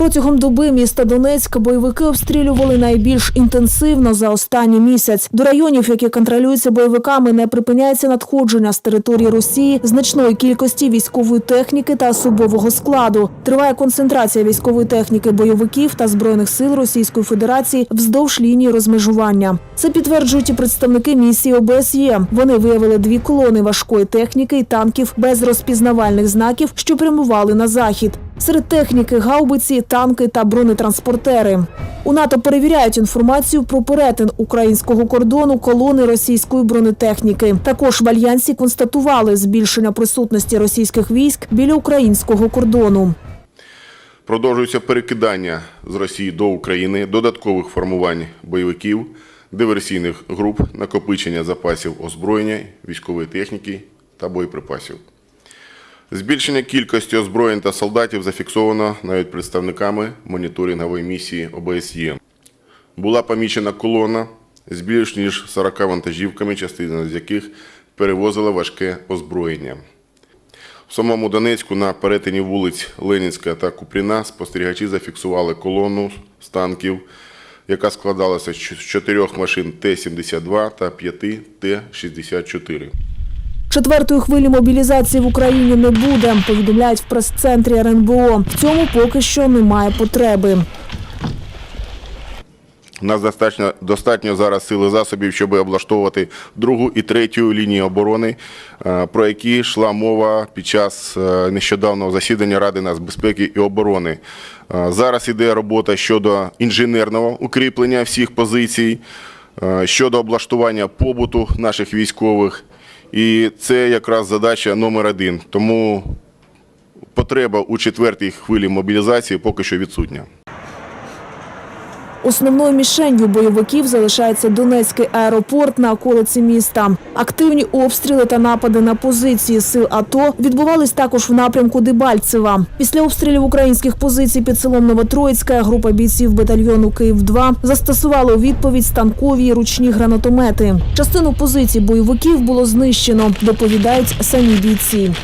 Протягом доби міста Донецька бойовики обстрілювали найбільш інтенсивно за останній місяць. До районів, які контролюються бойовиками, не припиняється надходження з території Росії значної кількості військової техніки та особового складу. Триває концентрація військової техніки бойовиків та збройних сил Російської Федерації вздовж лінії розмежування. Це підтверджують і представники місії ОБСЄ. Вони виявили дві колони важкої техніки і танків без розпізнавальних знаків, що прямували на захід. Серед техніки гаубиці, танки та бронетранспортери. У НАТО перевіряють інформацію про перетин українського кордону колони російської бронетехніки. Також в альянсі констатували збільшення присутності російських військ біля українського кордону. Продовжується перекидання з Росії до України додаткових формувань бойовиків, диверсійних груп, накопичення запасів озброєння, військової техніки та боєприпасів. Збільшення кількості озброєнь та солдатів зафіксовано навіть представниками моніторингової місії ОБСЄ. Була помічена колона з більш ніж 40 вантажівками, частина з яких перевозила важке озброєння. В самому Донецьку на перетині вулиць Ленінська та Купріна спостерігачі зафіксували колону з танків, яка складалася з чотирьох машин Т-72 та п'яти Т-64. Четвертої хвилі мобілізації в Україні не буде, повідомляють в прес-центрі РНБО. В цьому поки що немає потреби. У нас достатньо, достатньо зараз сили засобів, щоб облаштовувати другу і третю лінії оборони, е, про які йшла мова під час е, нещодавнього засідання Ради нацбезпеки і оборони. Е, Зараз іде робота щодо інженерного укріплення всіх позицій, щодо облаштування побуту наших військових. І це якраз задача номер один. Тому потреба у четвертій хвилі мобілізації поки що відсутня. Основною мішенью бойовиків залишається Донецький аеропорт на околиці міста. Активні обстріли та напади на позиції сил АТО відбувались також в напрямку Дебальцева. Після обстрілів українських позицій під селом Новотроїцька група бійців батальйону Київ 2 застосувала у відповідь станкові ручні гранатомети. Частину позицій бойовиків було знищено, доповідають самі бійці.